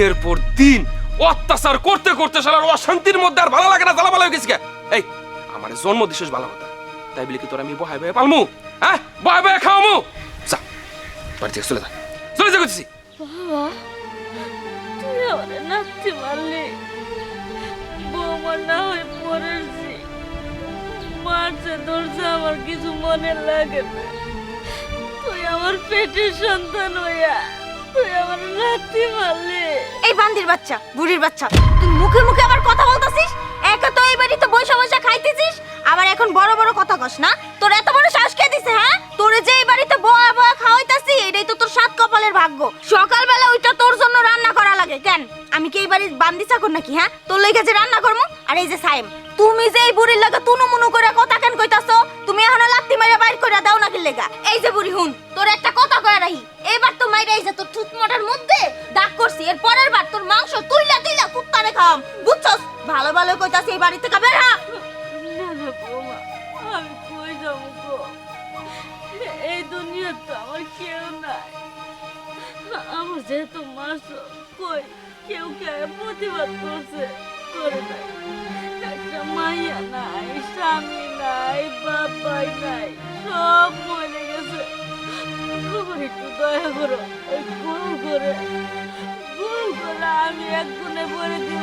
দিনের পর দিন অত্যাচার করতে করতে সারার অশান্তির মধ্যে আর ভালো লাগে না জ্বালা ভালো গেছে এই, আমার জন্ম দিছিস ভালো কথা। তাই বলে কি তোর আমি বহাই বহাই পালমু? হ্যাঁ? বহাই বহাই খাওয়ামু? যা, বাড়ি থেকে চলে যা। চলে যা করছি তুই আমার পেটের সন্তান হইয়া, তুই আমার নাচতে পারলি এই বান্দির বাচ্চা, বুড়ির বাচ্চা। তুই মুখে মুখে আবার কথা বলতেছিস? একা তো এই বাড়িতে বসে বসে খাইতেছিস? আবার এখন বড় বড় কথা কস, না? তোর এত বড় শ্বাস কে দিছে হ্যাঁ? তোরে যে এই বাড়িতে বয়া বয়া খাওয়াইতাছি, এটাই তো তোর সাত কপালের ভাগ্য। সকালবেলা ওইটা তোর জন্য রান্না করা লাগে, কেন? আমি কি এই বাড়ির বান্দি চাকর নাকি হ্যাঁ? তোর লেগে যে রান্না করমু? আর এই যে সাইম তুমি যে এই বুড়ির লাগে তুনু মুনু করে কথা কেন কইতাছো? তুমি এখনও লাত্তি মাইরা বাইর করে দাও নাকি লেগা। এই যে বুড়ি, হুন, তোর একটা কথা কয়া রাহি। এবার তো মাইরা যে তোর থুতমোটার মধ্যে। দাগ করছি এর পরের বার তোর মাংস তুইলা তুইলা কুত্তারে খাওয়াম। বুঝছস? ভালো ভালো কইতাছি এই বাড়ি থেকে বের হা। আমি কই গো? এই তো আমার কেউ নাই। আমার যেহেতু মাস, কই কেউ কে প্রতিবাদ করছে? করে মাইয়া নাই, স্বামী নাই নাই, সব মরে তোমার একটু দয়া করো, ওই করে, ভুল করে আমি এক গুণে পরে দিব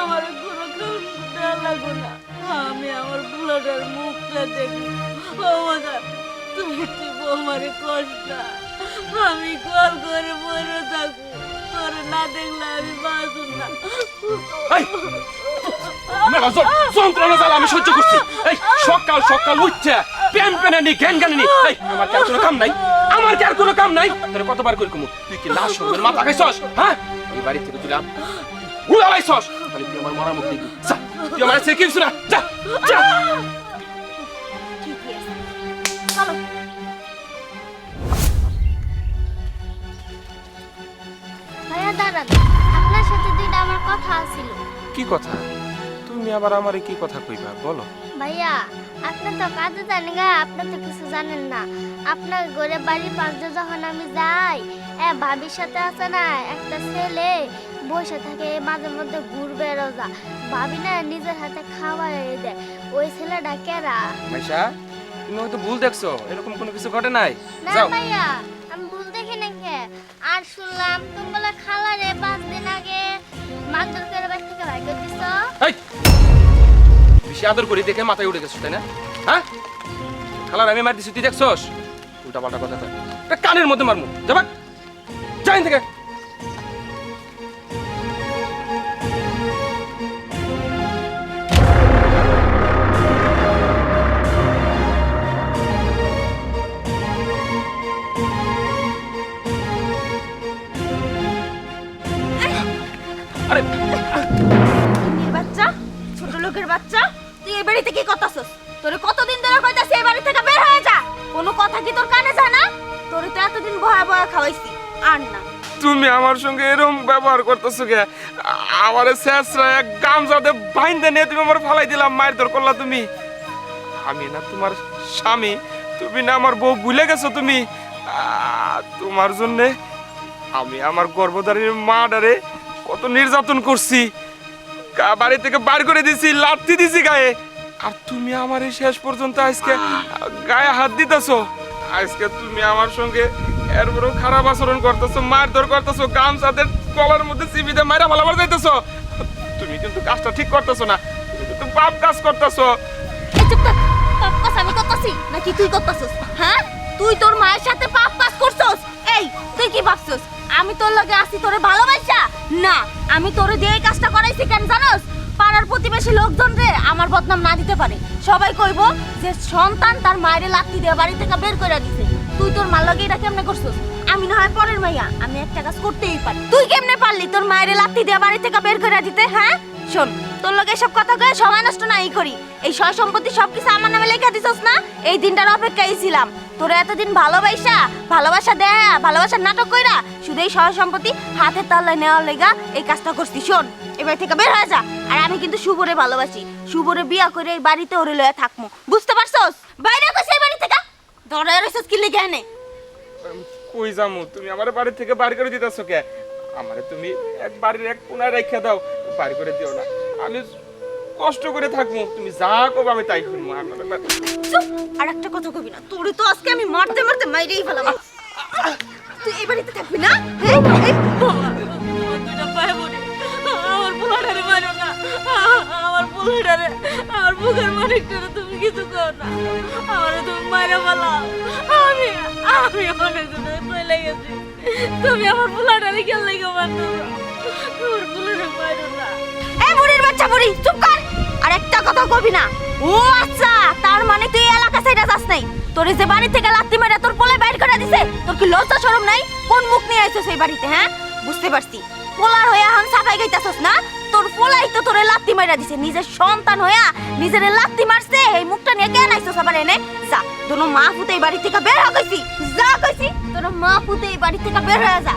আমার কোনো দেওয়া লাগবে না। আমি আমার বুলাটার মুখটা দেখি। মজা তুমি একটু বৌমারে কষ্ট আমি কল করে মরে থাকব। তোর না দেখলে আমি বাঁচুন না। সহ্য করছি। এই, সকাল সকাল উঠছে, প্যান প্যানানি জ্ঞানানি এই, আমার কি কাম নাই। আমার কি আর কোনো কাম নাই? তোর কতবার করি কমু? তুই কি লাশ সঙ্গের মাথা খাইছস? হ্যাঁ। এই বাড়ি থেকে তুই উড়ালাইছস তাহলে তুই আমার মরা মুখ দেখবি। যা তুই আমার ছেড়ে কিছু না। যা যা। ঠিকই আছে। চলো। ভাইয়া দাঁড়ান। আপনার সাথে দুইটা আমার কথা আছিল। কি কথা? তুমি আবার আমারে কি কথা কইবা? বলো। ভাইয়া আপনি তো কাজে জানেন গা আপনি তো কিছু জানেন না। আপনার ঘরে বাড়ির পাশে যখন আমি যাই এ ভাবির সাথে আছে না একটা ছেলে বসে থাকে মাঝে মধ্যে ঘুরবে রোজা ভাবি না নিজের হাতে খাওয়াই দেয় ওই ছেলেটা কেরা? মাইশা তুমি হয়তো ভুল দেখছ এরকম কোনো কিছু ঘটে নাই। না ভাইয়া আমি ভুল দেখি নাকি? আর শুনলাম তুমি বলে খালারে পাঁচ দিন আগে মাদুর করে বাড়ি থেকে করে দিছ। বেশি আদর করি দেখে মাথায় উঠে গেছো তাই না? হ্যাঁ? খালার আমি মার দিছি তুই দেখছস? উল্টা পাল্টা কথা কয়। কানের মধ্যে মারমু যাবা যাই থেকে। আরে! বাচ্চা ছোট লোকের বাচ্চা। বাড়িতে কি করতাছস? তোরে কতদিন ধরে কইতাছি এই বাড়ি থেকে বের হয়ে যা। কোনো কথা কি তোর কানে যায় না? তোরে তো এতদিন বয়া বয়া খাওয়াইছি, আর না। তুমি আমার সঙ্গে এরকম ব্যবহার করতেছো কে? আমার শেষরা এক গামজাতে বাইন্দে নিয়ে তুমি আমার ফালাই দিলাম, মায়ের দর করলা তুমি। আমি না তোমার স্বামী, তুমি না আমার বউ, ভুলে গেছো তুমি? তোমার জন্য আমি আমার গর্ভধারীর মা ডারে কত নির্যাতন করছি। বাড়ি থেকে বার করে দিছি লাথি দিছি গায়ে। আর তুমি আমার এই শেষ পর্যন্ত আজকে গায়ে হাত দিতেছো। আজকে তুমি আমার সঙ্গে এরপরেও খারাপ আচরণ করতেছো, মারধর করতেছো, গামছাদের কলার মধ্যে চিবিতে মাইরা ভালো যাইতেছো তুমি কিন্তু কাজটা ঠিক করতেছো না, তুমি কিন্তু পাপ কাজ করতেছো। পাপ কাজ আমি করতাছি, নাকি তুই করতাছস? হ্যাঁ? তুই তোর মায়ের সাথে পাপ কাজ করছস? এই, তুই কি ভাবছস? আমি তোর লগে আছি, তোরে ভালোবাসা? না, আমি তোরে দিয়ে কাজটা করাইছি কেন জানোস? পাড়ার প্রতিবেশী লোকজন রে, আমার বদনাম না দিতে পারে। সবাই কইব যে সন্তান তার মায়ের লাত্তি দিয়ে বাড়ি থেকে বের করে দিছে। তুই তোর মার লগে এটা কেমনে করছস? আমি না হয় পরের মাইয়া, আমি একটা কাজ করতেই পারি। তুই কেমনে পারলি তোর মায়ের লাত্তি দিয়ে বাড়ি থেকে বের করে দিতে হ্যাঁ? শোন, তোর লগে সব কথা কয়ে সময় নষ্ট নাই করি। এই সয় সম্পত্তি সবকিছু আমার নামে লেখা দিছস না? এই দিনটার অপেক্ষায় ছিলাম। তোরা এতদিন ভালোবাসা ভালোবাসা দেয়া, ভালোবাসার নাটক কইরা শুধু এই সয় সম্পত্তি হাতে তাল্লায় নেওয়ার লেগা এই কাজটা করছি শোন। এবার থেকে বের হয়ে যা। আর আমি কিন্তু শুভরে ভালোবাসি। শুভরে বিয়া করে এই বাড়িতে ওরে লয়ে থাকমু। বুঝতে পারছস? বাইরে কইছে এই বাড়ি থেকে? দরজায় রইছস কি লেগে এনে? কই যামু? তুমি আমার বাড়ি থেকে বার করে দিতেছো কে? আমারে তুমি এক বাড়ির এক কোনায় রেখে দাও। বাড়ি করে দিও না। আমি কষ্ট করে থাকব তুমি যা করব আমি তাই করব আর একটা কথা কবি না তোরে তো আজকে আমি মারতে মারতে মাইরেই ফেলাম তুই এই বাড়িতে থাকবি না? আমার পোলাটারে মারো না আমার পোলাটারে আমার বুকের মানিকটারে তুমি কিছু করো না আমারে তুমি ফেলাও। আমি আমি অনেক দূরে চলে গেছি তুমি আমার পোলাটারে পোলাটারে মারো না। বুড়ির বাচ্চা বুড়ি চুপ কর। আর একটা কথা কবি না। ও আচ্ছা তার মানে তুই এলাকা সাইডে যাস নাই। তোর যে বাড়ি থেকে লাত্তি মেরে তোর পোলে বাইর করে দিছে, তোর কি লজ্জা শরম নাই? কোন মুখ নিয়ে আইছস সেই বাড়িতে হ্যাঁ? বুঝতে পারছি। পোলার হয়ে এখন সাফাই গাইতাছস না? তোর পোলাই তো তোরে লাত্তি মাইরা দিছে, নিজের সন্তান হইয়া নিজের লাত্তি মারছে, এই মুখটা নিয়ে কেন আইছস আবার এনে? যা, তোর মা পুতে এই বাড়ি থেকে বের হ কইছি, যা কইছি, তোর মা পুতে এই বাড়ি থেকে বের হয়ে যা।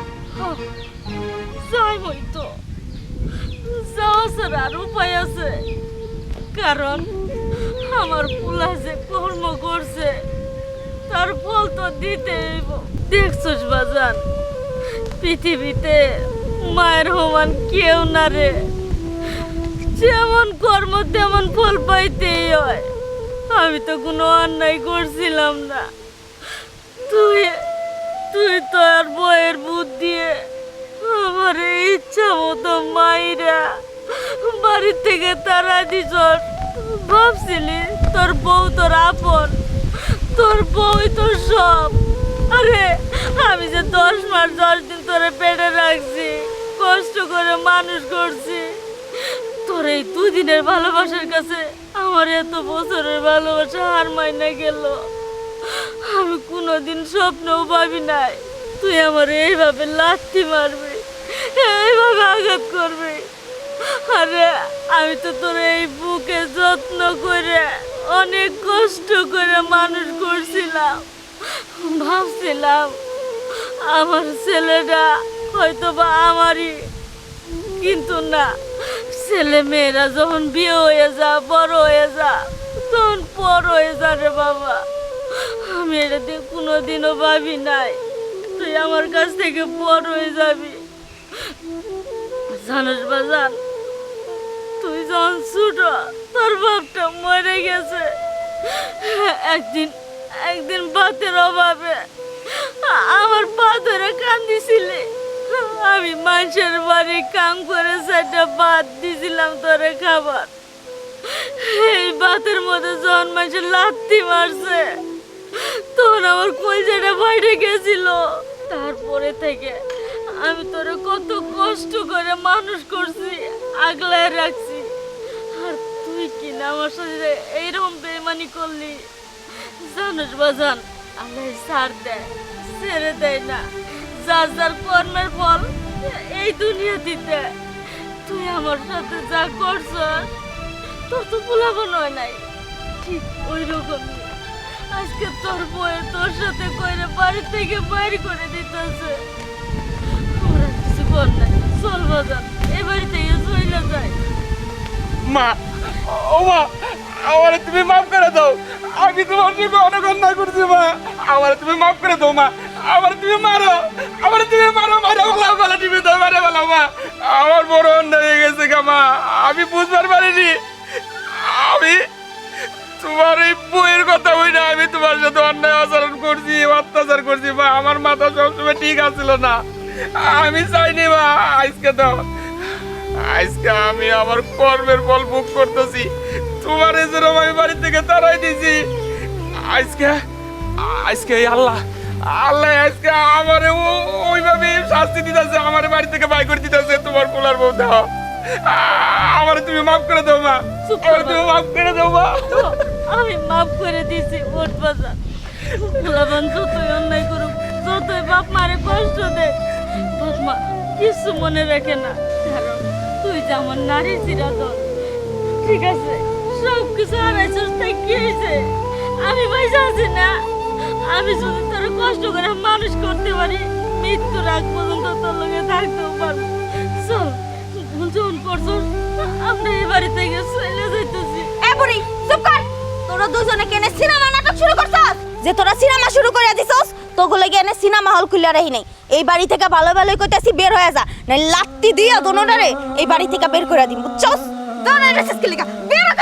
যাই হইতো। ছাড়া আর উপায় আছে। কারণ আমার পোলা যে কর্ম করছে, তার ফল তো দিতে দেখছস বাজান, পৃথিবীতে মায়ের সমান কেউ না রে। যেমন কর্ম, তেমন ফল পাইতেই হয়। আমি তো কোনো অন্যায় করছিলাম না। তুই তুই তো আর বইয়ের বুদ্ধি আমার ইচ্ছা মতো মাইরা বাড়ি থেকে তারা দিছ ভাবছিলি, তোর বউ তোর আপন, তোর বউই তোর সব। আরে, আমি যে দশ মাস, দশ দিন তোরে পেটে রাখছি, কষ্ট করে মানুষ করছি। তোর এই দুদিনের ভালোবাসার কাছে আমার এত বছরের ভালোবাসা হার মাইনা গেল। আমি কোনোদিন স্বপ্নও ভাবি নাই, তুই আমার এইভাবে লাথি মারবি, এইভাবে আঘাত করবি। আমি তো তোর এই বুকে যত্ন করে অনেক কষ্ট করে মানুষ করছিলাম। ভাবছিলাম আমার ছেলেটা হয়তো বা আমারই, কিন্তু না, ছেলে মেয়েরা যখন বিয়ে হয়ে যা, বড় হয়ে যা, তখন পর হয়ে যা রে বাবা। আমি এটা দিয়ে কোনোদিনও ভাবি নাই, তুই আমার কাছ থেকে পর হয়ে যাবি। জানিস বাজান তুই যখন তোর বাপটা মরে গেছে। একদিন একদিন ভাতের অভাবে আমার পা ধরে কান্দিছিলে। আমি মানুষের বাড়ি কাম করে সেটা ভাত দিছিলাম তোরে খাবার। এই ভাতের মধ্যে যখন মানুষের লাত্তি মারছে, তখন আমার কলজাটা বাইরে গেছিল। তারপরে থেকে আমি তোরে কত কষ্ট করে মানুষ করছি, আগলায় রাখছি। আর তুই কি না, আমার সাথে এইরকম বেমানি করলি? জানিস বাজান, আল্লাহ সার দেয়, ছেড়ে দেয় না। যার যার কর্মের ফল এই দুনিয়া দিতে তুই আমার সাথে যা করছ, তোর তো ভুলাবো নয় নাই। ঠিক ওই রকমই আজকে তোর বয়ে তোর সাথে কইরে বাড়ি থেকে বাইরে করে দিতেছে। আমরা কিছু কর নাই। চল বাজান, এ বাড়ি থেকে চলে যায় মা, ও মা, আমারে তুমি মাফ করে দাও। আমি তোমার সঙ্গে অনেক অন্যায় করছি, মা। আমারে তুমি মাফ করে দাও, মা। আমারে তুমি মারো, আমারে তুমি মারো মারো বলা বলা টিভি দাও, মারে বলা মা। আমার বড় অন্যায় হয়ে গেছে গা, মা। আমি বুঝবার পারিনি। আমি তোমার এই বইয়ের কথা হই না, আমি তোমার সাথে অন্যায় আচরণ করছি, অত্যাচার করছি, মা। আমার মাথা সবসময় ঠিক আছিল না। আমি চাইনি, মা, আজকে দাও আজকে আমি আমার কর্মের ফল ভোগ করতেছি। তোমার এই জন্য আমি বাড়ি থেকে তাড়াই দিছি। আজকে আজকে আল্লাহ আল্লাহ আজকে আমার ওইভাবে শাস্তি দিতেছে আমার বাড়ি থেকে বাই করে দিতেছে তোমার পোলার বউ দাও আমার তুমি মাফ করে দাও মা। আমার তুমি মাফ করে দাও মা। আমি মাফ করে দিছি ওট বাজার। যতই অন্যায় করুক যতই বাপ মারে কষ্ট দে বাপ মা কিছু মনে রাখে না। তুই যে আমার নারী ঠিক আছে সব কিছু হারাইছিস আমি পয়সা আছি না। আমি যদি তোর কষ্ট করে মানুষ করতে পারি, মৃত্যুর আগ পর্যন্ত তোর লগে থাকতেও পারব। চল, যখন করছস আমরা এই বাড়ি থেকে চলে যাইতেছি। তোরা দুজনে কেনে সিনেমা নাটক শুরু করছস? যে তোরা সিনেমা শুরু করে দিছস তোগুলো এনে সিনেমা হল খুলে রাখি নাই। এই বাড়ি থেকে ভালো ভালোই কইতাছি বের হয়ে যা নাই লাত্তি দিয়া দোনোটারে এই বাড়ি থেকে বের করে দিম, বুঝছস? দোনোটারে শেষ বের হয়ে